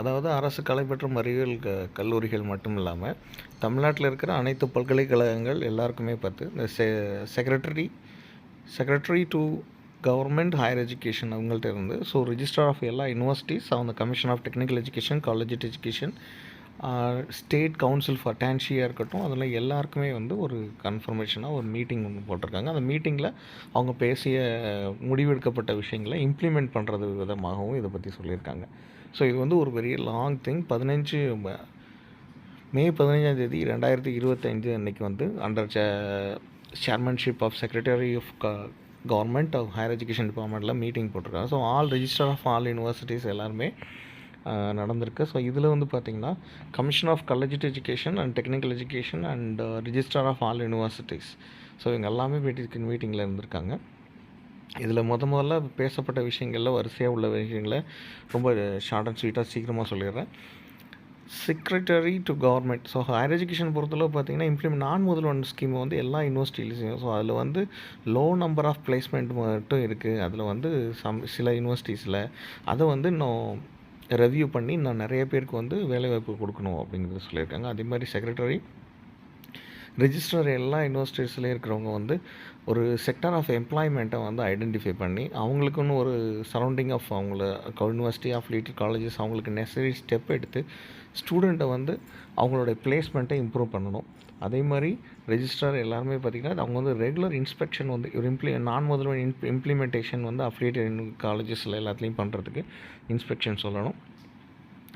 அதாவது அரசு கலை மற்றும் அறிவியல் க கல்லூரிகள் மட்டும் இல்லாமல் தமிழ்நாட்டில் இருக்கிற அனைத்து பல்கலைக்கழகங்கள் எல்லாருக்குமே பார்த்து இந்த செ secretary secretary to government higher education அவங்கள்ட்ட இருந்து ஸோ ரிஜிஸ்டர் ஆஃப் எல்லா universities the commission of technical education college education state council for டான்ஷியாக இருக்கட்டும் அதில் எல்லாருக்குமே வந்து ஒரு கன்ஃபர்மேஷனாக ஒரு மீட்டிங் ஒன்று போட்டிருக்காங்க. அந்த மீட்டிங்கில் அவங்க பேசிய முடிவெடுக்கப்பட்ட விஷயங்களை இம்ப்ளிமெண்ட் பண்ணுறது விதமாகவும் இதை பற்றி சொல்லியிருக்காங்க. ஸோ இது வந்து ஒரு பெரிய லாங் திங் பதினஞ்சு மே பதினஞ்சாம் தேதி ரெண்டாயிரத்தி இருபத்தஞ்சு அன்னைக்கு வந்து அண்டர் சே சேர்மன்ஷிப் ஆஃப் செக்ரட்டரி ஆஃப் க கவர்மெண்ட் ஆஃப் ஹையர் எஜுகேஷன் டிபார்ட்மெண்ட்டில் மீட்டிங் போட்டிருக்காங்க. So all register of all universities எல்லாருமே நடந்திருக்கு. ஸோ இதில் வந்து பார்த்திங்கன்னா commission of college education and technical education and register of all universities so இவங்க எல்லாமே மீட்டிங் மீட்டிங்கில் இருந்திருக்காங்க. இதில் முத முதல்ல பேசப்பட்ட விஷயங்களில் வரிசையாக உள்ள விஷயங்களை ரொம்ப ஷார்ட் அண்ட் ஸ்வீட்டாக சீக்கிரமாக சொல்லிடுறேன். Secretary to government so higher education பொறுத்தளவு பார்த்தீங்கன்னா இம்ப்ளிமெண்ட் நான் முதல்வன் ஸ்கீம் வந்து எல்லா யூனிவர்சிட்டிலையும் ஸோ அதில் வந்து லோ நம்பர் ஆஃப் பிளேஸ்மெண்ட் மட்டும் இருக்குது அதில் வந்து சம் சில யூனிவர்சிட்டிஸில் அதை வந்து இன்னும் ரெவ்யூ பண்ணி இன்னும் நிறைய பேருக்கு வந்து வேலைவாய்ப்பு கொடுக்கணும் அப்படிங்கிறது சொல்லியிருக்காங்க. அதே மாதிரி செக்ரட்டரி ரிஜிஸ்டர் எல்லா யூனிவர்சிட்டிஸ்லேயும் இருக்கிறவங்க வந்து ஒரு செக்டர் ஆஃப் எம்ப்ளாய்மெண்ட்டை வந்து ஐடென்டிஃபை பண்ணி அவங்களுக்குன்னு ஒரு சரௌண்டிங் ஆஃப் அவங்கள யூனிவர்சிட்டி ஆஃப்லேட்டட் காலேஜஸ் அவங்களுக்கு நெசசரி ஸ்டெப் எடுத்து ஸ்டூடெண்ட்டை வந்து அவங்களோட பிளேஸ்மெண்ட்டை இம்ப்ரூவ் பண்ணணும். அதே மாதிரி ரெஜிஸ்ட்ரார் எல்லாருமே பார்த்திங்கன்னா அவங்க வந்து ரெகுலர் இன்ஸ்பெக்ஷன் வந்து ஒரு இம்ப்ளி நான் முதல்வன் இம்ப் இம்ப்ளிமெண்டேஷன் வந்து அஃபிலியேட்டட் காலேஜஸில் எல்லாத்துலேயும் பண்ணுறதுக்கு இன்ஸ்பெக்ஷன் சொல்லணும்.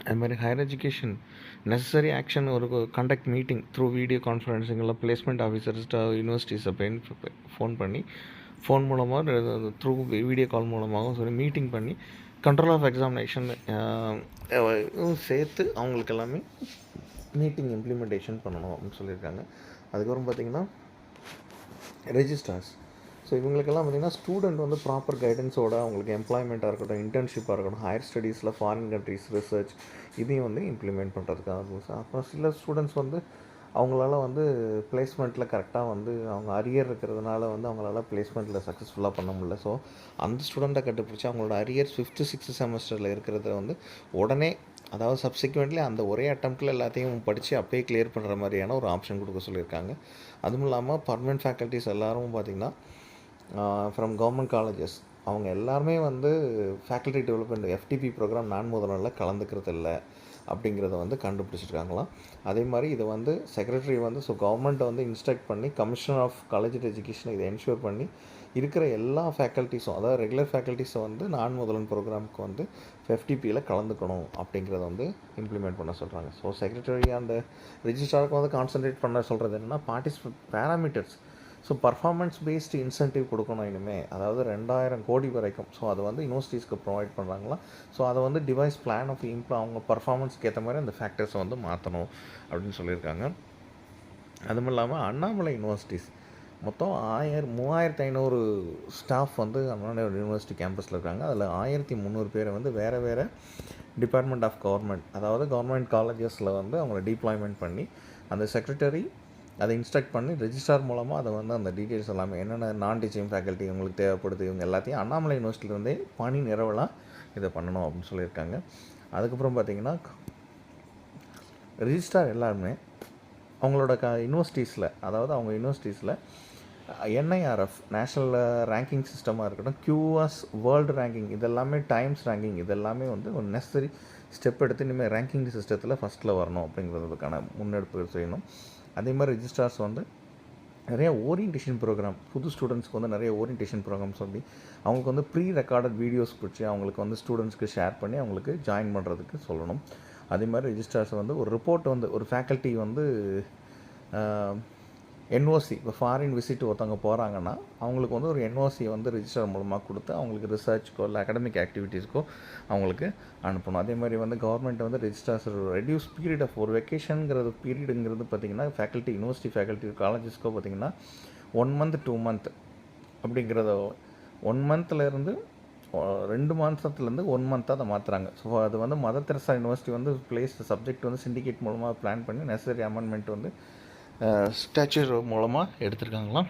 அது மாதிரி ஹையர் எஜுகேஷன் நெசசரி ஆக்ஷன் ஒரு கண்டக்ட் மீட்டிங் த்ரூ வீடியோ கான்ஃபரன்ஸுங்களில் பிளேஸ்மெண்ட் ஆஃபீஸர்ஸ் யூனிவர்சிட்டிஸை பெயின் ஃபோன் பண்ணி ஃபோன் மூலமாக த்ரூ வீடியோ கால் மூலமாகவும் சொல்லி மீட்டிங் பண்ணி கண்ட்ரோல் ஆஃப் எக்ஸாமினேஷன் சேர்த்து அவங்களுக்கு எல்லாமே மீட்டிங் இம்ப்ளிமெண்டேஷன் பண்ணணும் அப்படின்னு சொல்லியிருக்காங்க. அதுக்கப்புறம் பார்த்திங்கன்னா ரெஜிஸ்டார்ஸ் ஸோ இவங்களுக்கெல்லாம் பார்த்திங்கன்னா ஸ்டூடெண்ட் வந்து ப்ராப்பர் கைடன்ஸோட அவங்களுக்கு எம்ப்ளாய்மெண்ட்டாக இருக்கட்டும் இன்டர்ன்ஷிப்பாக இருக்கட்டும் ஹையர் ஸ்டடீஸில் ஃபாரின் கண்ட்ரிஸ் ரிசர்ச் இதையும் வந்து இம்ப்ளிமெண்ட் பண்ணுறதுக்காக அப்புறம் சில ஸ்டூடெண்ட்ஸ் வந்து அவங்களால வந்து பிளேஸ்மெண்ட்டில் கரெக்டாக வந்து அவங்க அரியர் இருக்கிறதுனால வந்து அவங்களால பிளேஸ்மெண்ட்டில் சக்ஸஸ்ஃபுல்லாக பண்ண முடியல. ஸோ அந்த ஸ்டூடெண்ட்டை கண்டுபிடிச்சி அவங்களோட அரியர் ஃபிஃப்த்து சிக்ஸ்த்து செமஸ்டரில் இருக்கிறத வந்து உடனே அதாவது சப்சிக்வெண்ட்லி அந்த ஒரே அட்டம்ப்டில் எல்லாத்தையும் படித்து அப்படியே கிளியர் பண்ணுற மாதிரியான ஒரு ஆப்ஷன் கொடுக்க சொல்லியிருக்காங்க. அதுவும் இல்லாமல் பர்மனெண்ட் ஃபேக்கல்ட்டிஸ் எல்லோரும் பார்த்திங்கன்னா ஃப்ரம் கவர்மெண்ட் காலேஜஸ் அவங்க எல்லாருமே வந்து ஃபேக்கல்ட்டி டெவலப்மெண்ட் எஃப்டிபி ப்ரோக்ராம் நான் முதல்ல கலந்துக்கிறது இல்லை அப்படிங்கிறத வந்து கண்டுபிடிச்சிருக்காங்களாம் அதே மாதிரி இதை வந்து செக்ரட்டரி வந்து ஸோ கவர்மெண்ட்டை வந்து இன்ஸ்ட்ரக்ட் பண்ணி கமிஷனர் ஆஃப் காலேஜ் எஜுகேஷன் இதை என்ஷூர் பண்ணி இருக்கிற எல்லா ஃபேக்கல்ட்டிஸும் அதாவது ரெகுலர் ஃபேக்கல்ட்டிஸை வந்து நான் முதல்வன் ப்ரோக்ராமுக்கு வந்து எஃப்டிபியில் கலந்துக்கணும் அப்படிங்கிறத வந்து இம்ப்ளிமெண்ட் பண்ண சொல்கிறாங்க ஸோ செக்ரட்டரி அந்த ரிஜிஸ்ட்ராருக்கு வந்து கான்சன்ட்ரேட் பண்ண சொல்கிறது என்னென்னா participate parameters so performance based incentive கொடுக்கணும் இனிமேல் அதாவது ரெண்டாயிரம் கோடி வரைக்கும். ஸோ அது வந்து யூனிவர்சிட்டிஸ்க்கு ப்ரொவைட் பண்ணுறாங்களா ஸோ அதை வந்து டிவைஸ் பிளான் ஆஃப் இம்ப்ள அவங்க பர்ஃபார்மன்ஸ்க்கு ஏற்ற மாதிரி அந்த ஃபேக்டர்ஸை வந்து மாற்றணும் அப்படின்னு சொல்லியிருக்காங்க. அதுவும் இல்லாமல் அண்ணாமலை யூனிவர்சிட்டிஸ் மொத்தம் ஆயிரம் மூவாயிரத்து ஐநூறு ஸ்டாஃப் வந்து அண்ணாமலை யூனிவர்சிட்டி கேம்பஸில் இருக்காங்க. அதில் ஆயிரத்தி முந்நூறு பேரை வந்து வேறு வேறு டிபார்ட்மெண்ட் ஆஃப் கவர்மெண்ட் அதாவது கவர்மெண்ட் காலேஜஸில் வந்து அவங்கள டிப்ளாய்மெண்ட் பண்ணி அந்த செக்ரட்டரி அதை இன்ஸ்ட்ரக்ட் பண்ணி ரெஜிஸ்டார் மூலமாக அதை வந்து அந்த டீட்டெயில்ஸ் எல்லாமே என்னென்ன நான் டீச்சிங் ஃபேக்கல்ட்டி உங்களுக்கு தேவைப்படுது இவங்க எல்லாத்தையும் அண்ணாமலை யூனிவர்சிட்டியிலேருந்தே பணி நிறவலாம் இதை பண்ணணும் அப்படின்னு சொல்லியிருக்காங்க. அதுக்கப்புறம் பார்த்தீங்கன்னா ரிஜிஸ்டார் எல்லாருமே அவங்களோட க யூனிவர்சிட்டிஸில் அதாவது அவங்க யூனிவர்சிட்டிஸில் என்ஐஆர்எஃப் நேஷ்னல் ரேங்கிங் சிஸ்டமாக இருக்கட்டும் கியூஎஸ் வேர்ல்டு ரேங்கிங் இதெல்லாமே டைம்ஸ் ரேங்கிங் இதெல்லாமே வந்து ஒரு நெசசரி ஸ்டெப் எடுத்து இனிமேல் ரேங்கிங் சிஸ்டத்தில் ஃபஸ்ட்டில் வரணும் அப்படிங்கிறதுக்கான முன்னெடுப்பு செய்யணும். அதே மாதிரி ரிஜிஸ்ட்ரார்ஸ் வந்து நிறைய ஓரியன்டேஷன் ப்ரோக்ராம் புது ஸ்டூடெண்ட்ஸ்க்கு வந்து நிறைய ஓரியன்டேஷன் ப்ரோக்ராம் சொல்லி அவங்களுக்கு வந்து ப்ரீ ரெக்கார்டட் வீடியோஸ் பிடிச்சி அவங்களுக்கு வந்து ஸ்டூடெண்ட்ஸ்க்கு ஷேர் பண்ணி அவங்களுக்கு ஜாயின் பண்ணுறதுக்கு சொல்லணும். அதே மாதிரி ரிஜிஸ்ட்ரார்ஸ் வந்து ஒரு ரிப்போர்ட் வந்து ஒரு ஃபேக்கல்ட்டி வந்து என்ஓசி இப்போ ஃபாரின் விசிட் ஒருத்தவங்க போகிறாங்கன்னா அவங்களுக்கு வந்து ஒரு என்ஓசி வந்து ரிஜிஸ்டர் மூலமாக கொடுத்து அவங்களுக்கு ரிசர்ச்சுக்கோ இல்லை அகடமிக் ஆக்டிவிட்டீஸ்க்கோ அவங்களுக்கு அனுப்பணும். அதே மாதிரி வந்து கவர்மெண்ட் வந்து ரிஜிஸ்டர்ஸ் ரெடியூஸ் பீரியட் ஆஃப் ஒரு வெக்கேஷனுங்கிறது பீரியடுங்கிறது பார்த்திங்கன்னா ஃபேக்கல்ட்டி யூனிவர்சிட்டி ஃபேக்கல்ட்டி காலேஜஸ்க்கோ பார்த்திங்கன்னா ஒன் மந்த் டூ மந்த் அப்படிங்கிறத ஒன் மந்த்லேருந்து ரெண்டு மாதத்துலேருந்து ஒன் மந்த்தாக அதை மாற்றுறாங்க ஸோ அது வந்து மதர் தெரசா யூனிவர்சிட்டி வந்து பிளேஸ் சப்ஜெக்ட் வந்து சிண்டிகேட் மூலமாக பிளான் பண்ணி நெசசரி அமெண்ட்மெண்ட் வந்து ஸ்டாச்சர் மூலமாக எடுத்திருக்காங்களாம்.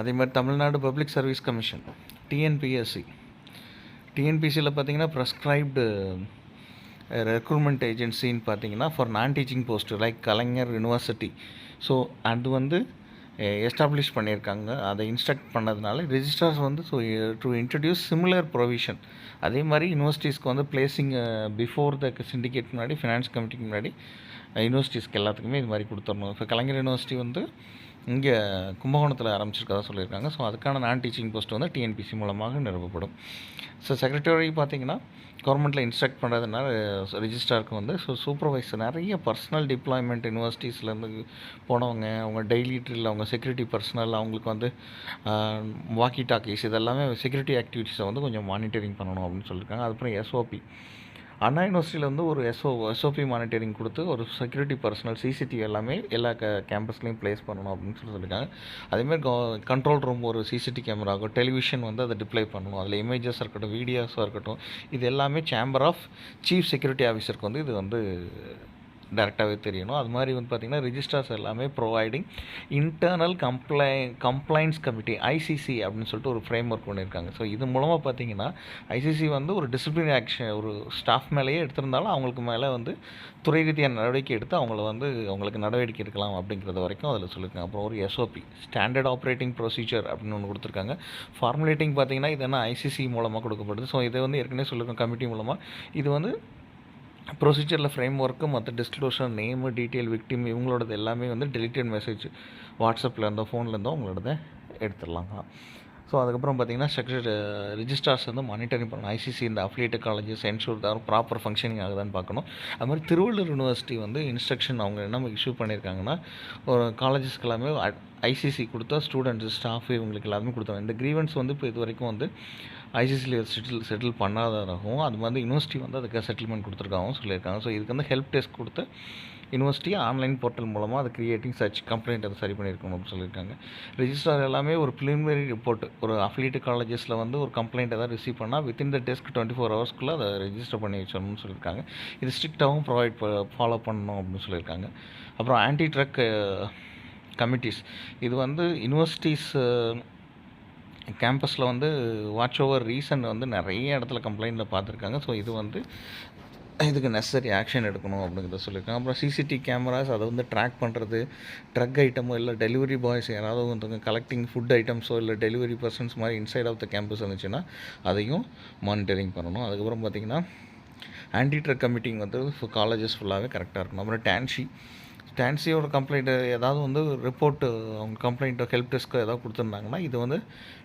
அதே மாதிரி Tamil Nadu public service commission TNPSC டிஎன்பிசியில் பார்த்தீங்கன்னா ப்ரெஸ்கிரைப்டு ரெக்ரூட்மெண்ட் ஏஜென்சின்னு பார்த்தீங்கன்னா for non teaching post like Kalaignar university so அது வந்து எஸ்டாப்ளிஷ் பண்ணியிருக்காங்க. அதை இன்ஸ்ட்ரக்ட் பண்ணதுனால ரிஜிஸ்டர்ஸ் வந்து so to introduce similar provision அதே மாதிரி யூனிவர்சிட்டிஸ்க்கு வந்து பிளேசிங் பிஃபோர் த சிண்டிகேட் முன்னாடி ஃபினான்ஸ் கமிட்டிக்கு முன்னாடி யூனிவர்சிட்டிஸ்க்கு எல்லாத்துக்குமே இது மாதிரி கொடுத்துடணும். இப்போ கலைஞர் யூனிவர்சிட்டி வந்து இங்கே கும்பகோணத்தில் ஆரம்பிச்சிருக்கதா சொல்லியிருக்காங்க. ஸோ அதுக்கான நான் டீச்சிங் போஸ்ட் வந்து டிஎன்பிசி மூலமாக நிறுவப்படும். ஸோ செக்ரட்டரி பார்த்தீங்கன்னா கவர்மெண்ட்டில் இன்ஸ்ட்ரக்ட் பண்ணுறதுனால ரிஜிஸ்டாருக்கு வந்து ஸோ சூப்பர்வைசர் நிறைய பர்சனல் டிப்ளாய்மெண்ட் யூனிவர்சிட்டிஸ்லேருந்து போனவங்க அவங்க டெய்லி ட்ரில் அவங்க செக்யூரிட்டி பர்சனல் அவங்களுக்கு வந்து வாக்கி டாக்கீஸ் இதெல்லாமே செக்யூரிட்டி ஆக்டிவிட்டீஸை வந்து கொஞ்சம் மானிட்டரிங் பண்ணணும் அப்படின்னு சொல்லியிருக்காங்க. அதுக்கப்புறம் எஸ்ஓபி அண்ணா யூனிவர்சிட்டியில் வந்து ஒரு எஸ்ஓ எஸ்ஓபி மானிட்டரிங் கொடுத்து ஒரு செக்யூரிட்டி பர்சனல் சிசிடிவி எல்லாமே எல்லா க கேம்பஸ்லேயும் ப்ளேஸ் பண்ணணும் அப்படின்னு சொல்லி சொல்லியிருக்காங்க அதேமாதிரி கண்ட்ரோல் ரூம் ஒரு சிசிடி கேமரா ஆகும் டெலிவிஷன் வந்து அதை டிப்ளை பண்ணணும். அதில் இமேஜஸ் இருக்கட்டும் வீடியோஸாக இருக்கட்டும் இது எல்லாமே சேம்பர் ஆஃப் சீஃப் செக்யூரிட்டி ஆஃபீஸருக்கு வந்து இது வந்து டேரெக்டாகவே தெரியணும். அது மாதிரி வந்து பார்த்திங்கன்னா ரிஜிஸ்டர்ஸ் எல்லாமே ப்ரொவைடிங் இன்டர்னல் கம்ப்ளை கம்ப்ளைண்ட்ஸ் கமிட்டி ஐசிசி அப்படின்னு சொல்லிட்டு ஒரு ஃப்ரேம் ஒர்க் பண்ணியிருக்காங்க ஸோ இது மூலமாக பார்த்தீங்கன்னா ஐசிசி வந்து ஒரு டிசிப்ளின் ஆக்ஷன் ஒரு ஸ்டாஃப் மேலேயே எடுத்திருந்தாலும் அவங்களுக்கு மேலே வந்து துறை ரீதியான நடவடிக்கை எடுத்து அவங்கள வந்து அவங்களுக்கு நடவடிக்கை எடுக்கலாம் அப்படிங்கிறது வரைக்கும் அதில் சொல்லியிருக்காங்க. அப்புறம் ஒரு எஸ்ஓபி ஸ்டாண்டர்ட் ஆப்ரேட்டிங் ப்ரொசீஜர் அப்படின்னு ஒன்று கொடுத்துருக்காங்க. ஃபார்முலேட்டிங் பார்த்தீங்கன்னா இது என்ன ஐசிசி மூலமாக கொடுக்கப்படுது? ஸோ இதை வந்து ஏற்கனவே சொல்லியிருக்கோம் கமிட்டி மூலமாக இது வந்து ப்ரொசீஜரில் ஃப்ரேம் ஒர்க்கு மற்ற டிஸ்க்ளோஷர் நேமு டீட்டெயில் விக்டிம் இவங்களோடது எல்லாமே வந்து டெலிட்டட் மெசேஜ் வாட்ஸ்அப்பில் இருந்தோ ஃபோனில் இருந்தோ எடுத்துடலாங்க. ஸோ அதுக்கப்புறம் பார்த்தீங்கன்னா ஸ்ட்ரக்சர் ரிஜிஸ்டர்ஸ் வந்து மானிட்டரிங் பண்ணணும். ஐசிசி இந்த அஃபிலியேட்டட் காலேஜஸ் என்ஷூர் தான் ப்ராப்பர் ஃபங்க்ஷனிங் ஆகுதான்னு பார்க்கணும். அது மாதிரி திருவள்ளூர் யூனிவர்சிட்டி வந்து இன்ஸ்ட்ரக்ஷன் அவங்க என்ன இஷ்யூ பண்ணியிருக்காங்கன்னா ஒரு காலேஜஸ்க்கு எல்லாமே ஐசிசி கொடுத்தா ஸ்டூடெண்ட்ஸ் ஸ்டாஃப் இவங்களுக்கு எல்லாருமே கொடுத்தாங்க இந்த க்ரீவன்ஸ் வந்து இப்போ இது வரைக்கும் வந்து ஐசிசியில் செட்டில் செட்டில் பண்ணாததாகவும் அது மாதிரி யூனிவர்சிட்டி வந்து அதுக்கு செட்டில்மெண்ட் கொடுத்துருக்காகவும் சொல்லியிருக்காங்க. ஸோ இதுக்கு வந்து ஹெல்ப் டெஸ்க் கொடுத்து யூனிவர்சிட்டி ஆன்லைன் போர்ட்டல் மூலமாக அதை கிரியேட்டிங் சர்ச் கம்ப்ளைண்ட் அதை சரி பண்ணியிருக்கணும் அப்படின்னு சொல்லியிருக்காங்க. ரிஜிஸ்டர் எல்லாமே ஒரு ப்ரிலிமினரி ரிப்போர்ட் ஒரு அஃபிலியேட் காலேஜஸில் வந்து ஒரு கம்ப்ளைண்ட் ஏதாவது ரிசீவ் பண்ணால் within the desk twenty four ஹவர்ஸ்க்குள்ளே அதை ரெஜிஸ்டர் பண்ணி வச்சணும்னு சொல்லியிருக்காங்க. இது ஸ்ட்ரிக்டாகவும் ப்ரொவைட் ஃபாலோ பண்ணணும் அப்படின்னு சொல்லியிருக்காங்க. அப்புறம் ஆன்டி ட்ரக் கமிட்டிஸ் இது வந்து யூனிவர்சிட்டிஸ் கேம்பஸில் வந்து வாட்ச் ஓவர் ரீசன் வந்து நிறைய இடத்துல கம்ப்ளைண்ட்டில் பார்த்துருக்காங்க. ஸோ இது வந்து இதுக்கு நெசசரி ஆக்ஷன் எடுக்கணும் அப்படிங்கிறத சொல்லியிருக்காங்க. அப்புறம் சிசிடி கேமராஸ் அதை வந்து ட்ராக் பண்ணுறது ட்ரக் ஐட்டமோ இல்லை டெலிவரி பாய்ஸ் யாராவது வந்து கலெக்டிங் ஃபுட் ஐட்டம்ஸோ இல்லை டெலிவரி பர்சன்ஸ் மாதிரி இன்சைட் ஆஃப் த கேம்பஸ் இருந்துச்சுன்னா அதையும் மானிட்டரிங் பண்ணணும். அதுக்கப்புறம் பார்த்திங்கன்னா ஆன்டி ட்ரக் கமிட்டிங் வந்து காலேஜஸ் ஃபுல்லாகவே கரெக்டாக இருக்கணும். அப்புறம் டான்சி டான்சியோட கம்ப்ளைண்ட்டு ஏதாவது வந்து ரிப்போர்ட்டு அவங்க கம்ப்ளைண்ட்டோ ஹெல்ப் டெஸ்க்கோ ஏதாவது கொடுத்துருந்தாங்கன்னா இது வந்து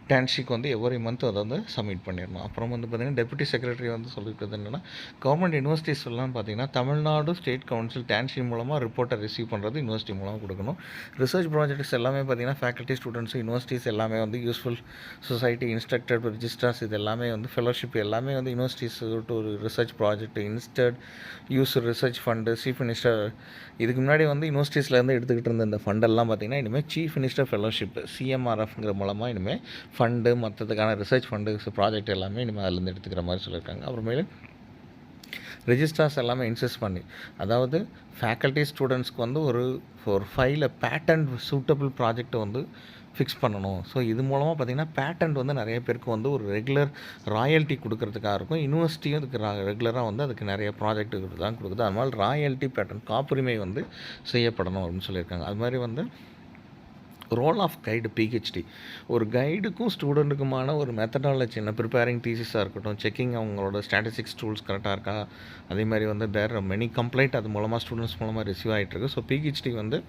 டான்சிக்கு வந்து எவ்ரி மந்த் அதை வந்து சப்மிட் பண்ணிடணும். அப்புறம் வந்து பார்த்திங்கன்னா டெப்யூட்டி செக்ரட்டரி வந்து சொல்லியிருக்கிறது என்னென்னா கவர்மெண்ட் யூனிவர்சிட்டிஸ்லாம் பார்த்திங்கன்னா தமிழ்நாடு ஸ்டேட் கவுன்சில் டான்சி மூலமாக ரிப்போர்ட்டை ரிசீவ் பண்ணுறது யூனிவர்சிட்டி மூலமாக கொடுக்கணும். ரிசர்ச் ப்ராஜெக்ட்ஸ் எல்லாமே பார்த்திங்கன்னா ஃபேக்கல்ட்டி ஸ்டூடெண்ட்ஸ் யூனிவர்சிட்டிஸ் எல்லாமே வந்து யூஸ்ஃபுல் சொசைட்டி இன்ஸ்ட்ரக்டர் ரிஜிஸ்டர்ஸ் இது எல்லாமே வந்து ஃபெலோஷிப் எல்லாமே வந்து universities to research project instead use research fund chief minister இதுக்கு முன்னாடி வந்து யூனிவர்சிட்டிஸ்லேருந்து எடுத்துக்கிட்டு இருந்த இந்த ஃபண்டெல்லாம் பார்த்திங்கன்னா இனிமேல் சீஃப் மினிஸ்டர் ஃபெலோஷிப் சிஎம்ஆர்எஃப்ங்கிற மூலமாக இனிமேல் ஃபண்டு மற்றதுக்கான ரிசர்ச் ஃபண்டு ப்ராஜெக்ட் எல்லாமே இனிமேல் அதுலேருந்து எடுத்துக்கிற மாதிரி சொல்லியிருக்காங்க. அப்புறமேலு ரிஜிஸ்டர்ஸ் எல்லாமே இன்சிஸ்ட் பண்ணி அதாவது ஃபேக்கல்ட்டி ஸ்டூடெண்ட்ஸ்க்கு வந்து ஒரு ஒரு ஃபைல பேட்டன் சூட்டபிள் ப்ராஜெக்ட்டை வந்து ஃபிக்ஸ் பண்ணணும். ஸோ இது மூலமாக பார்த்திங்கன்னா பேட்டன்ட் வந்து நிறைய பேருக்கு வந்து ஒரு ரெகுலர் ராயல்ட்டி கொடுக்கறதுக்காக இருக்கும். யூனிவர்சிட்டியும் அதுக்கு ரெகுலராக வந்து அதுக்கு நிறைய ப்ராஜெக்ட் தான் கொடுக்குது. அதனால் ராயல்ட்டி பேட்டன் காப்புரிமை வந்து செய்யப்படணும் அப்படின்னு சொல்லியிருக்காங்க. அது மாதிரி வந்து ரோல் ஆஃப் கைடு பிஹெச்டி ஒரு கைடுக்கும் ஸ்டூடெண்ட்டுக்குமான ஒரு மெத்தடாலஜி என்ன ப்ரிப்பேரிங் தீசிஸாக இருக்கட்டும் செக்கிங் அவங்களோட ஸ்டாட்டிஸ்டிக்ஸ் டூல்ஸ் கரெக்டாக இருக்கா? அதே மாதிரி வந்து தேர் மெனி கம்ப்ளைண்ட் அது மூலமாக ஸ்டூடெண்ட்ஸ் மூலமாக ரிசீவ் ஆகிட்டுருக்கு ஸோ பிஹெச்டி வந்து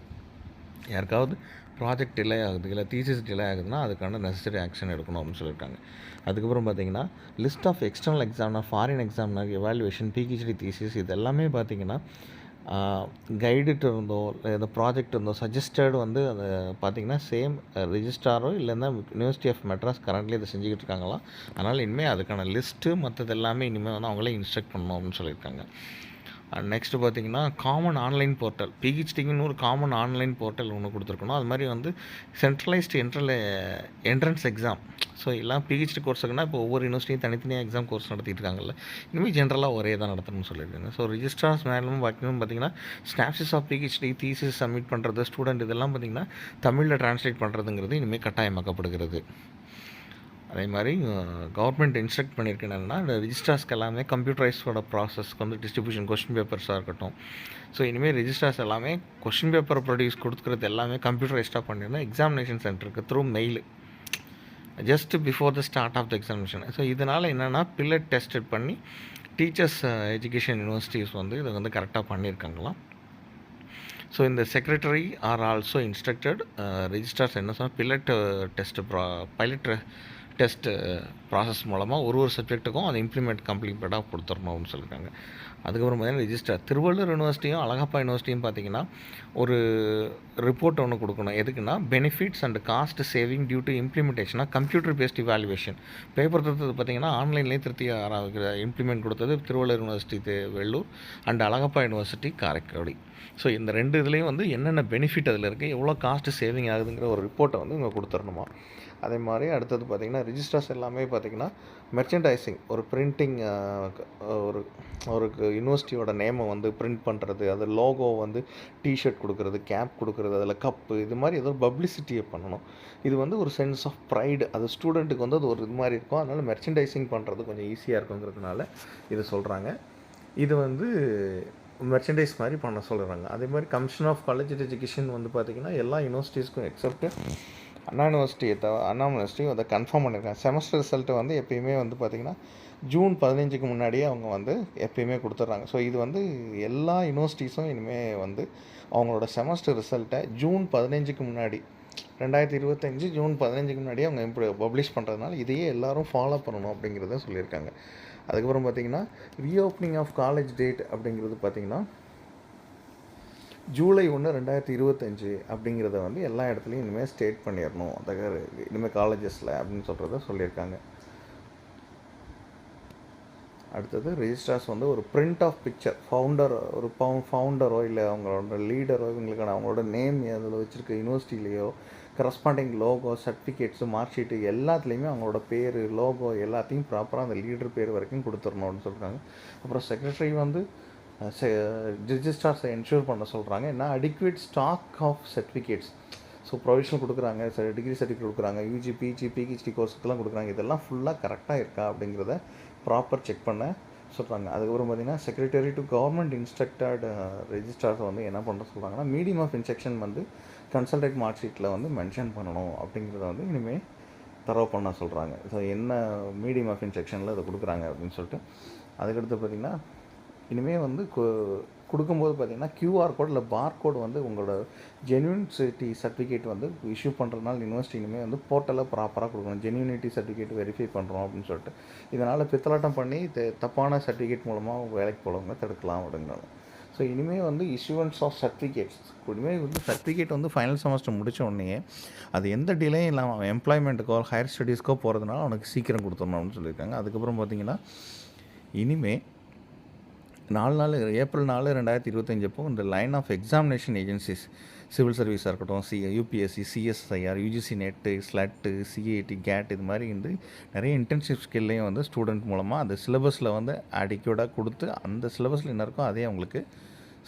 யாருக்காவது ப்ராஜெக்ட் டிலே ஆகுது இல்லை தீசிஸ் டிலே ஆகுதுன்னா அதுக்கான நெசசரி ஆக்ஷன் எடுக்கணும் அப்படின்னு சொல்லியிருக்காங்க அதுக்கப்புறம் பார்த்தீங்கன்னா list of external examiner foreign examiner evaluation PhD thesis இது எல்லாமே பார்த்தீங்கன்னா கைடுட்டு இருந்தோ இல்லை ப்ராஜெக்ட் இருந்தோ சஜஸ்டட் வந்து அதை பார்த்தீங்கன்னா சேம் ரிஜிஸ்டாரோ இல்லைன்னா யூனிவர்சிட்டி ஆஃப் மெட்ராஸ் கரண்ட்லி இதை செஞ்சுக்கிட்டு இருக்காங்களாம் அதனால் இனிமேல் அதுக்கான லிஸ்ட்டு மற்றது எல்லாமே இனிமேல் வந்து அவங்களே இன்ஸ்ட்ரக்ட் பண்ணணும் அப்படின்னு சொல்லியிருக்காங்க. நெக்ஸ்ட்டு பார்த்தீங்கன்னா காமன் ஆன்லைன் போர்ட்டல் பிஹெச்டிக்குன்னு ஒரு காமன் ஆன்லைன் போர்ட்டல் ஒன்று கொடுத்துருக்கணும். அது மாதிரி வந்து சென்ட்ரலைஸ்டு என்ட்ரல் என்ட்ரன்ஸ் எக்ஸாம் ஸோ எல்லாம் பிஹெச்டி கோர்ஸுக்குன்னா இப்போ ஒவ்வொரு யூனிவர்சிட்டியும் தனித்தனியாக எக்ஸாம் கோர்ஸ் நடத்திட்டு இருக்காங்கல்ல. இனிமேல் ஜென்ரலாக ஒரே தான் நடத்தணும்னு சொல்லியிருக்காங்க. ஸோ ரிஜிஸ்ட்ரார்ஸ் மேலும் பார்க்கணும் பார்த்தீங்கன்னா synopsis of PhD thesis submit பண்ணுறது ஸ்டூடெண்ட் இதெல்லாம் பார்த்திங்கன்னா தமிழில் ட்ரான்ஸ்லேட் பண்ணுறதுங்கிறது இனிமேல் கட்டாயமாக்கப்படுகிறது. அதே மாதிரி கவர்மெண்ட் இன்ஸ்ட்ரக்ட் பண்ணியிருக்கு என்னென்னா இந்த ரிஜிஸ்டர்ஸ்க்கு எல்லாமே கம்ப்யூட்டரைஸோட ப்ராசஸ்க்கு வந்து டிஸ்ட்ரிபியூஷன் கொஸ்டின் பேப்பர்ஸாக இருக்கட்டும். ஸோ இனிமேல் ரிஜிஸ்டர்ஸ் எல்லாமே கொஸ்டின் பேப்பர் ப்ரொடியூஸ் கொடுக்குறது எல்லாமே கம்ப்யூட்டரைஸ்டாக பண்ணியிருந்தோம் எக்ஸாமினேஷன் சென்டருக்கு through mail just before the start of the examination so இதனால் என்னென்னா பில்லட் டெஸ்டட் பண்ணி டீச்சர்ஸ் எஜுகேஷன் யூனிவர்சிட்டிஸ் வந்து இதை வந்து கரெக்டாக பண்ணியிருக்காங்களாம். ஸோ இந்த secretary are also instructed registrars என்ன சொன்னால் பில்லட் டெஸ்ட் ப்ரா பைலட் டெஸ்ட்டு ப்ராசஸ் மூலமாக ஒரு ஒரு சப்ஜெக்ட்டுக்கும் அதை இம்ப்ளிமெண்ட் கம்ப்ளீட்டடாக கொடுத்துடணும் அப்படின்னு சொல்லியிருக்காங்க அதுக்கப்புறம் பார்த்தீங்கன்னா ரிஜிஸ்டர் திருவள்ளூர் யூனிவர்சிட்டியும் அழகப்பா யூனிவர்சிட்டியும் பார்த்தீங்கன்னா ஒரு ரிப்போர்ட் ஒன்று கொடுக்கணும். எதுக்குன்னா benefits and cost saving due to இம்ப்ளிமெண்டேஷனாக computer based evaluation paper திருத்தது பார்த்தீங்கன்னா ஆன்லைன்லேயே திருத்தி ஆரம்பிக்கிற இம்ப்ளிமெண்ட் கொடுத்தது Thiruvallur university they- Vellore and Alagappa university Karaikudi so இந்த ரெண்டு இதுலேயும் வந்து என்னென்ன பெனிஃபிட் அதில் இருக்குது எவ்வளோ காஸ்ட் சேவிங் ஆகுதுங்கிற ஒரு ரிப்போர்ட்டை வந்து இங்கே கொடுத்துடணுமா அதே மாதிரி அடுத்தது பார்த்திங்கன்னா ரிஜிஸ்டர்ஸ் எல்லாமே பார்த்திங்கன்னா மெர்ச்சன்டைசிங் ஒரு பிரிண்டிங் ஒரு ஒரு யூனிவர்சிட்டியோட நேமை வந்து பிரிண்ட் பண்ணுறது அது லோகோ வந்து டிஷர்ட் கொடுக்குறது கேப் கொடுக்குறது அதில் கப்பு இது மாதிரி ஏதோ பப்ளிசிட்டியை பண்ணணும். இது வந்து ஒரு சென்ஸ் ஆஃப் ப்ரைடு அது ஸ்டூடெண்ட்டுக்கு வந்து அது ஒரு இது மாதிரி இருக்கும். அதனால் மெர்ச்சன்டைசிங் பண்ணுறது கொஞ்சம் ஈஸியாக இருக்குங்கிறதுனால இது சொல்கிறாங்க இது வந்து மெர்ச்சன்டைஸ் மாதிரி பண்ண சொல்கிறாங்க அதே மாதிரி கமிஷன் ஆஃப் காலேஜ் எஜுகேஷன் வந்து பார்த்திங்கன்னா எல்லா யூனிவர்சிட்டிஸ்க்கும் எக்ஸப்ட் அண்ணா யூனிவர்சிட்டியை தவிர அண்ணா யூனிவர்சிட்டி அதை கன்ஃபார்ம் பண்ணியிருக்காங்க. செமஸ்டர் ரிசல்ட்டு வந்து எப்பயுமே வந்து பார்த்திங்கன்னா ஜூன் பதினஞ்சுக்கு முன்னாடியே அவங்க வந்து எப்பயுமே கொடுத்துட்றாங்க. ஸோ இது வந்து எல்லா யூனிவர்சிட்டிஸும் இனிமேல் வந்து அவங்களோட செமஸ்டர் ரிசல்ட்டை ஜூன் பதினஞ்சுக்கு முன்னாடி ரெண்டாயிரத்தி இருபத்தஞ்சி ஜூன் பதினஞ்சுக்கு முன்னாடியே அவங்க இம்ப்ரூ பப்ளிஷ் பண்ணுறதுனால இதையே எல்லோரும் ஃபாலோ பண்ணணும் அப்படிங்கிறத சொல்லியிருக்காங்க. அதுக்கப்புறம் பார்த்தீங்கன்னா ரீஓப்பனிங் ஆஃப் காலேஜ் டேட் அப்படிங்கிறது பார்த்தீங்கன்னா ஜூலை ஒன்று ரெண்டாயிரத்தி இருபத்தஞ்சி அப்படிங்கிறத வந்து எல்லா இடத்துலையும் இனிமேல் ஸ்டேட் பண்ணிடணும். அந்த இனிமேல் காலேஜஸில் அப்படின்னு சொல்கிறத சொல்லியிருக்காங்க. அடுத்தது ரெஜிஸ்ட்ரார்ஸ் வந்து ஒரு பிரிண்ட் ஆஃப் பிக்சர் ஃபவுண்டர் ஒரு ஃபவுண்டரோ இல்லை அவங்களோட லீடரோ இவங்களுக்கான அவங்களோட நேம் அதில் வச்சுருக்க யூனிவர்சிட்டிலேயோ corresponding logo certificates mark sheet எல்லாத்துலேயுமே அவங்களோட பேர் லோகோ எல்லாத்தையும் ப்ராப்பராக அந்த லீடர் பேர் வரைக்கும் கொடுத்துடணும் அப்படின்னு சொல்கிறாங்க அப்புறம் செக்ரட்டரி வந்து ரிஜிஸ்ட்ரார்ஸை என்ஷூர் பண்ண சொல்கிறாங்க என்ன adequate stock of certificates so provisional கொடுக்குறாங்க டிகிரி சர்டிஃபிகேட் கொடுக்குறாங்க யூஜி பிஜி பிஹெச்டி கோர்ஸுக்கெல்லாம் கொடுக்குறாங்க. இதெல்லாம் ஃபுல்லாக கரெக்டாக இருக்கா அப்படிங்கிறத ப்ராப்பர் செக் பண்ண சொல்கிறாங்க அதுக்கப்புறம் பார்த்தீங்கன்னா செக்ரட்டரி டு கவர்மெண்ட் இன்ஸ்ட்ரக்டட் ரெஜிஸ்ட்ரார்ஸை வந்து என்ன பண்ண சொல்கிறாங்கன்னா மீடியம் ஆஃப் இன்ஸ்ட்ரக்ஷன் வந்து கன்சல்டேட் மார்க் ஷீட்டில் வந்து மென்ஷன் பண்ணணும் அப்படிங்கிறத வந்து இனிமேல் தரவு பண்ண சொல்கிறாங்க ஸோ என்ன மீடியம் ஆஃப் இன்ஸ்ட்ரக்ஷனில் இதை கொடுக்குறாங்க அப்படின்னு சொல்லிட்டு. அதுக்கடுத்து பார்த்திங்கன்னா இனிமேல் வந்து கொடுக்கும்போது பார்த்தீங்கன்னா க்யூஆர் கோட் இல்லை பார் கோட் வந்து உங்களோட ஜென்யூனிட்டி சர்டிஃபிகேட் வந்து இஷ்யூ பண்ணுறதுனால யூனிவர்சிட்டி இனிமேல் வந்து போர்ட்டலில் ப்ராப்பராக கொடுக்கணும். ஜென்யூனிட்டி சர்டிஃபிகேட் வெரிஃபை பண்ணுறோம் அப்படின்னு சொல்லிட்டு. இதனால் பித்தலாட்டம் பண்ணி த- தப்பான சர்டிஃபிகேட் மூலமாக வேலைக்கு போகிறவங்க தடுக்கலாம் அப்படிங்கிறாங்க. ஸோ இனிமேல் வந்து இஷ்யூவன்ஸ் ஆஃப் சர்டிஃபிகேட்ஸ் இனிமேல் வந்து சர்டிஃபிகேட் வந்து ஃபைனல் செமஸ்டர் முடித்த உடனே அது எந்த டிலே இல்லாமல் அவன் எம்ப்ளாய்மெண்ட்டுக்கோ ஹையர் ஸ்டடீஸ்க்கோ போகிறதுனால அவனுக்கு சீக்கிரம் கொடுத்துடணும் அப்படின்னு சொல்லியிருக்காங்க. அதுக்கப்புறம் பார்த்தீங்கன்னா இனிமே நாலு நாள் ஏப்ரல் நாலு ரெண்டாயிரத்தி இருபத்தஞ்சப்போ இந்த line of examination agencies civil சர்வீஸாக இருக்கட்டும் C UPSC CSIR UGC NET SLET CID GATE இது மாதிரி வந்து நிறைய இன்டர்ன்ஷிப் ஸ்கில்லையும் வந்து ஸ்டூடெண்ட் மூலமாக அந்த சிலபஸில் வந்து அடிக்யூடாக கொடுத்து அந்த சிலபஸில் என்ன இருக்கோ அதே அவங்களுக்கு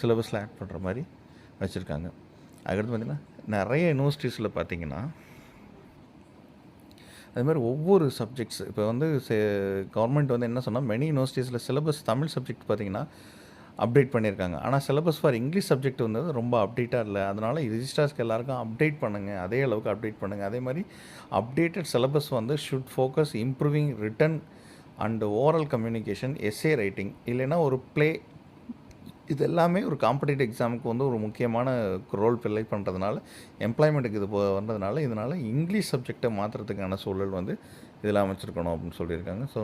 சிலபஸில் ஆட் பண்ணுற மாதிரி வச்சுருக்காங்க. அதுக்கடுத்து பார்த்திங்கன்னா நிறைய யூனிவர்சிட்டிஸில் பார்த்தீங்கன்னா அது மாதிரி ஒவ்வொரு சப்ஜெக்ட்ஸ் இப்போ வந்து கவர்மெண்ட் வந்து என்ன சொன்னால் மெனி யூனிவர்சிட்டிஸில் சிலபஸ் தமிழ் சப்ஜெக்ட் பார்த்தீங்கன்னா அப்டேட் பண்ணியிருக்காங்க ஆனால் சிலபஸ் ஃபார் இங்கிலீஷ் சப்ஜெக்ட் வந்து ரொம்ப அப்டேட்டாக இல்லை. அதனால் ரிஜிஸ்டர்ஸ்க்கு எல்லாருக்கும் அப்டேட் பண்ணுங்கள் அதே அளவுக்கு அப்டேட் பண்ணுங்கள் அதே மாதிரி அப்டேட்டட் சிலபஸ் வந்து should focus improving written and oral communication essay writing இல்லைன்னா ஒரு ப்ளே இது எல்லாமே ஒரு காம்படிட்டிவ் எக்ஸாமுக்கு வந்து ஒரு முக்கியமான ரோல் பிள்ளை பண்ணுறதுனால எம்ப்ளாய்மெண்ட்டுக்கு இது போ வந்ததுனால இதனால் இங்கிலீஷ் சப்ஜெக்டை மாற்றுறதுக்கான சூழல் வந்து இதில் அமைச்சிருக்கணும் அப்படின்னு சொல்லியிருக்காங்க. ஸோ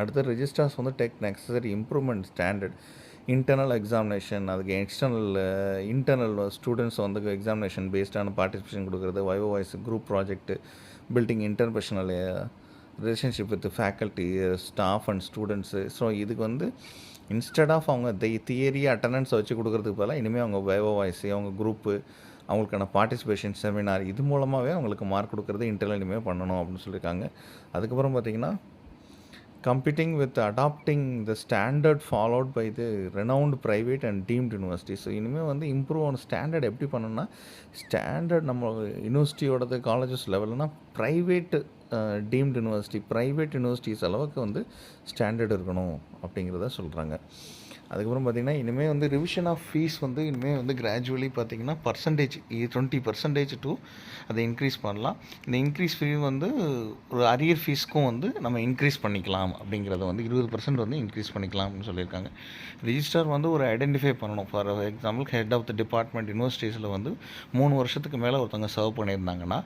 அடுத்து ரெஜிஸ்டர்ஸ் வந்து take necessary improvement standard internal examination அதுக்கு எக்ஸ்டர்னல் இன்டர்னல் ஸ்டூடெண்ட்ஸ் வந்து எக்ஸாமினேஷன் பேஸ்டான பார்ட்டிசிபேஷன் கொடுக்குறது viva voce group project building interpersonal relationship with faculty staff and students so இதுக்கு வந்து இன்ஸ்டெட் ஆஃப் அவங்க தி தியரி அட்டண்டன்ஸை வச்சு கொடுக்குறதுக்கு பதிலாக இனிமேல் அவங்க வைவோ வாய்ஸ் அவங்க குரூப்பு அவங்களுக்கான பார்ட்டிசிபேஷன் செமினார் இது மூலமாகவே அவங்களுக்கு மார்க் கொடுக்குறது இன்டர்னல் இனிமேல் பண்ணணும் அப்படின்னு சொல்லியிருக்காங்க அதுக்கப்புறம் பார்த்திங்கன்னா competing with adopting the standard followed by the renowned private and deemed university so இனிமேல் வந்து இம்ப்ரூவ் ஆன ஸ்டாண்டர்ட் எப்படி பண்ணணும்னா ஸ்டாண்டர்ட் நம்ம யூனிவர்சிட்டியோடது colleges லெவல்னா private deemed university private universities அளவுக்கு வந்து ஸ்டாண்டர்ட் இருக்கணும் அப்படிங்கிறத சொல்கிறாங்க அதுக்கப்புறம் பார்த்திங்கன்னா இனிமேல் வந்து ரிவிஷன் ஆஃப் ஃபீஸ் வந்து இனிமேல் வந்து கிராஜுவலி பார்த்திங்கன்னா பர்சன்டேஜ் டுவெண்ட்டி பர்சன்டேஜ் டூ அதை இன்க்ரீஸ் பண்ணலாம். இந்த இன்க்ரீஸ் ஃபீ வந்து ஒரு அரியர் ஃபீஸ்க்கும் வந்து நம்ம இன்க்ரீஸ் பண்ணிக்கலாம் அப்படிங்கிறத வந்து இருபது பர்சன்ட் வந்து இன்க்ரீஸ் பண்ணிக்கலாம் அப்படின்னு சொல்லியிருக்காங்க. ரிஜிஸ்டர் வந்து ஒரு ஐடென்டிஃபை பண்ணணும். For example head of the department யூனிவர்சிட்டிஸில் வந்து மூணு வருஷத்துக்கு மேலே ஒருத்தவங்க சர்வ் பண்ணியிருந்தாங்கன்னா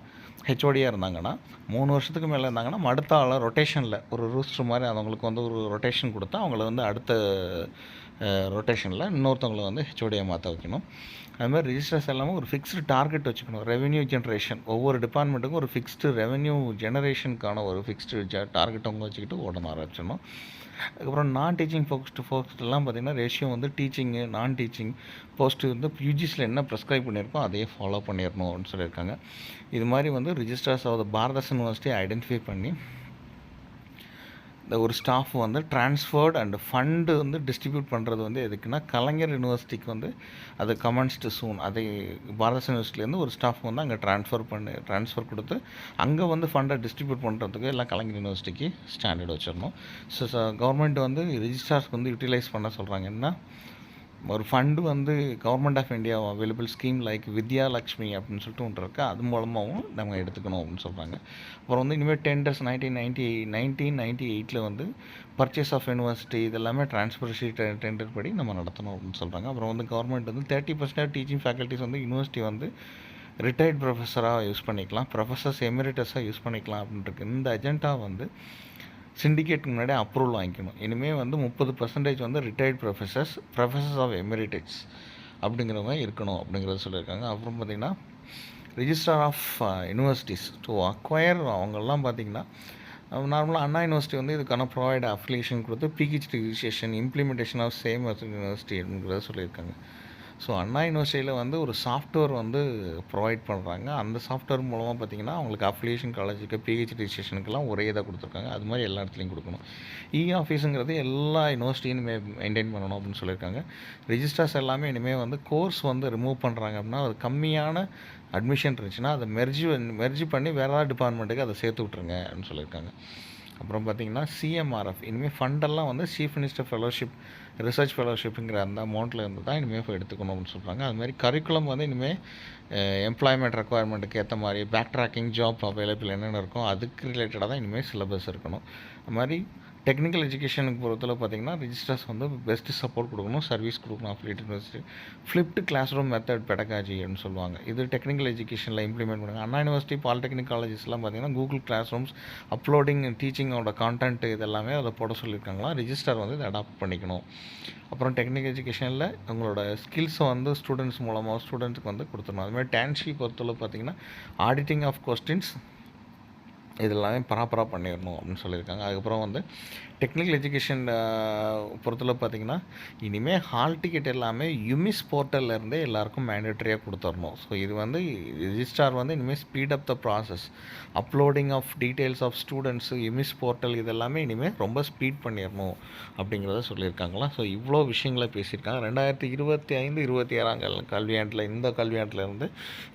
ஹெச்ஓடியாக இருந்தாங்கன்னா மூணு வருஷத்துக்கு மேலே இருந்தாங்கன்னா அடுத்த ஆளை ரொட்டேஷனில் ஒரு ரூஸ்டர் மாதிரி அவங்களுக்கு வந்து ஒரு ரொட்டேஷன் கொடுத்தா அவங்கள வந்து அடுத்த ரொட்டேஷனில் இன்னொருத்தவங்களை வந்து ஹெச்ஓடியாக மாற்ற வைக்கணும். அது மாதிரி ரிஜிஸ்டர்ஸ் எல்லாமே ஒரு ஃபிக்ஸ்டு டார்கெட் வச்சுக்கணும். ரெவென்யூ ஜென்ரேஷன் ஒவ்வொரு டிபார்ட்மெண்ட்டுக்கும் ஒரு ஃபிக்ஸ்டு ரெவென்யூ ஜெனரேஷனுக்கான ஒரு ஃபிக்ஸ்டு ஜ டார்கெட் அவங்க வச்சுக்கிட்டு ஓட ஆரம்பிச்சிடணும். அதுக்கப்புறம் நான் டீச்சிங் போஸ்ட் போஸ்ட்லாம் பார்த்திங்கன்னா ரேஷியோ வந்து டீச்சிங்கு நான் டீச்சிங் போஸ்ட்டு வந்து யூஜிஸில் என்ன ப்ரெஸ்கிரைப் பண்ணியிருக்கோ அதையே ஃபாலோ பண்ணிடணும் அப்படின்னு சொல்லியிருக்காங்க. இது மாதிரி வந்து ரிஜிஸ்டர்ஸ் ஆஃப் த பாரதாஸ் யூனிவர்சிட்டி ஐடென்டிஃபை பண்ணி இந்த ஒரு ஸ்டாஃப் வந்து ட்ரான்ஸ்ஃபர்ட் அண்ட் ஃபண்டு வந்து டிஸ்ட்ரிபியூட் பண்ணுறது வந்து எதுக்குன்னா கலைஞர் யூனிவர்சிட்டிக்கு வந்து அது கமெண்ட்ஸ்டு சூன் அதை பாரத யூனிவர்சிட்டிலேருந்து ஒரு ஸ்டாஃப் வந்து அங்கே ட்ரான்ஸ்ஃபர் பண்ணி ட்ரான்ஸ்ஃபர் கொடுத்து அங்கே வந்து ஃபண்டை டிஸ்ட்ரிபியூட் பண்ணுறதுக்கு எல்லாம் கலைஞர் யூனிவர்சிட்டிக்கு ஸ்டாண்டர்ட் வச்சிடணும். ஸோ கவர்மெண்ட் வந்து ரிஜிஸ்ட்ரார்ஸ்க்கு வந்து யூட்டிலைஸ் பண்ண சொல்கிறாங்க என்ன? ஒரு ஃபண்டு வந்து government of India available scheme like Vidya Lakshmi அப்படின்னு சொல்லிட்டு ஒன்று இருக்குது அது மூலமாகவும் நம்ம எடுத்துக்கணும் அப்படின்னு சொல்கிறாங்க அப்புறம் வந்து இனிமேல் tenders nineteen ninety nineteen ninety எயிட்டில் வந்து பர்ச்சேஸ் ஆஃப் யூனிவர்சிட்டி இதெல்லாமே ட்ரான்ஸ்பரன்சி டெண்டர் படி நம்ம நடத்தணும் அப்படின்னு சொல்கிறாங்க அப்புறம் வந்து கவர்மெண்ட் வந்து தேர்ட்டி பர்சன்டேஜ் டீச்சிங் ஃபேக்கல்ட்டிஸ் வந்து யூனிவர்சிட்டி வந்து ரிட்டையர்ட் ப்ரொஃபஸராக யூஸ் பண்ணிக்கலாம். ப்ரொஃபஸர்ஸ் எமிரேட்டஸாக யூஸ் பண்ணிக்கலாம் அப்படின்ட்டு இந்த அஜெண்டா வந்து சிண்டிகேட்டுக்கு முன்னாடி அப்ரூவல் வாங்கிக்கணும். இனிமேல் வந்து முப்பது பர்சன்டேஜ் வந்து retired professors professors of emeritus அப்படிங்கிறவங்க இருக்கணும் அப்படிங்கிறத சொல்லியிருக்காங்க. அப்புறம் பார்த்திங்கன்னா registrar of universities to acquire அவங்கெல்லாம் பார்த்திங்கன்னா நார்மலாக அண்ணா யூனிவர்சிட்டி வந்து இதுக்கான ப்ரொவைட் அஃபிலியேஷன் கொடுத்து PhD registration implementation of same university அப்படிங்கிறத சொல்லியிருக்காங்க. ஸோ அண்ணா யூனிவர்சிட்டியில் வந்து ஒரு சாஃப்ட்வேர் வந்து ப்ரொவைட் பண்ணுறாங்க அந்த சாஃப்ட்வேர் மூலமாக பார்த்தீங்கன்னா அவங்களுக்கு அஃபிலியேஷன் காலேஜுக்கு பிஹெச்டி ரிஜிஸ்ட்ரேஷனுக்கெல்லாம் ஒரே இதாக கொடுத்துருக்காங்க. அது மாதிரி எல்லா இடத்துலையும் கொடுக்கணும். E இ ஆஃபீஸுங்கிறது எல்லா யூனிவர்சிட்டியும் மெயின்டைன் பண்ணணும் அப்படின்னு சொல்லியிருக்காங்க. ரிஜிஸ்டர்ஸ் எல்லாமே இனிமேல் வந்து கோர்ஸ் வந்து ரிமூவ் பண்ணுறாங்க அப்படின்னா அது கம்மியான அட்மிஷன் இருந்துச்சுன்னா அதை மெர்ஜி மெர்ஜி பண்ணி வேறு ஏதாவது டிபார்ட்மெண்ட்டுக்கு அதை சேர்த்து விட்ருங்க அப்படின்னு சொல்லியிருக்காங்க. அப்புறம் பார்த்தீங்கன்னா சிஎம்ஆர்எஃப் இனிமேல் ஃபண்டெல்லாம் வந்து சீஃப் மினிஸ்டர் ஃபெலோஷிப் ரிசர்ச் ஃபெலோஷிப்புங்கிற அந்த அமௌண்ட்டில் இருந்து தான் இனிமேல் இப்போ எடுத்துக்கணும் அப்படின்னு சொல்கிறாங்க அதுமாதிரி கரிக்குலம் வந்து இனிமேல் எம்ப்ளாய்மெண்ட் ரெக்குவயர்மெண்ட்டுக்கு ஏற்ற மாதிரி பேக் ட்ராக்கிங் ஜாப் அவைலபிள் என்னென்ன இருக்கோ அதுக்கு ரிலேட்டடாக தான் இனிமேல் சிலபஸ் இருக்கணும். அது மாதிரி டெக்னிக்கல் எஜுகேஷனுக்கு பொறுத்தளவு பார்த்தீங்கன்னா ரிஜிஸ்டர்ஸ் வந்து பெஸ்ட்டு சப்போர்ட் கொடுக்கணும் சர்வீஸ் கொடுக்கணும் affiliate university flipped classroom method pedagogy அப்படின்னு சொல்லுவாங்க. இது டெக்னிக்கல் எஜுகேஷனில் இம்ப்ளிமெண்ட் பண்ணுங்க. அண்ணா யூனிவர்சிட்டி பாலிடெக்னிக் காலேஜஸ்லாம் பார்த்தீங்கன்னா கூகுள் கிளாஸ் ரூம்ஸ் அப்லோடிங் டீச்சிங்கோட கான்டென்ட் இதெல்லாமே அதில் போட சொல்லியிருக்காங்களா? ரிஜிஸ்டர் வந்து இதை அடாப்ட் பண்ணிக்கணும். அப்புறம் டெக்னிக்கல் எஜுகேஷனில் உங்களோட ஸ்கில்ஸை வந்து ஸ்டூடெண்ட்ஸ் மூலமாக ஸ்டூடெண்ட்ஸ்க்கு வந்து கொடுத்துடணும். அதுமாதிரி டான்ஷி பொறுத்தளவு பார்த்தீங்கன்னா ஆடிட்டிங் ஆஃப் கொஸ்டின்ஸ் இதெல்லாமே ப்ராப்பராக பண்ணிடணும் அப்படின்னு சொல்லியிருக்காங்க. அதுக்கப்புறம் வந்து டெக்னிக்கல் எஜுகேஷன் பொறுத்தளவு பார்த்தீங்கன்னா இனிமேல் ஹால் டிக்கெட் எல்லாமே யுமிஸ் போர்ட்டல்லேருந்தே எல்லாருக்கும் மேண்டேட்டரியாக கொடுத்துடணும். ஸோ இது வந்து ரிஜிஸ்டார் வந்து இனிமேல் speed up the process uploading of details of students UMIS portal இதெல்லாமே இனிமேல் ரொம்ப ஸ்பீட் பண்ணிடணும் அப்படிங்கிறத சொல்லியிருக்காங்களா? ஸோ இவ்வளோ விஷயங்களை பேசியிருக்காங்க. ரெண்டாயிரத்தி இருபத்தி ஐந்து இருபத்தி ஆறாம் கல் கல்வியாண்டில் இந்த கல்வியாண்டில் இருந்து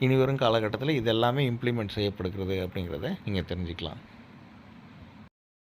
இனி வரும் காலகட்டத்தில் இது எல்லாமே இம்ப்ளிமெண்ட் செய்யப்படுகிறது அப்படிங்கிறத நீங்கள் தெரிஞ்சுக்கலாம்.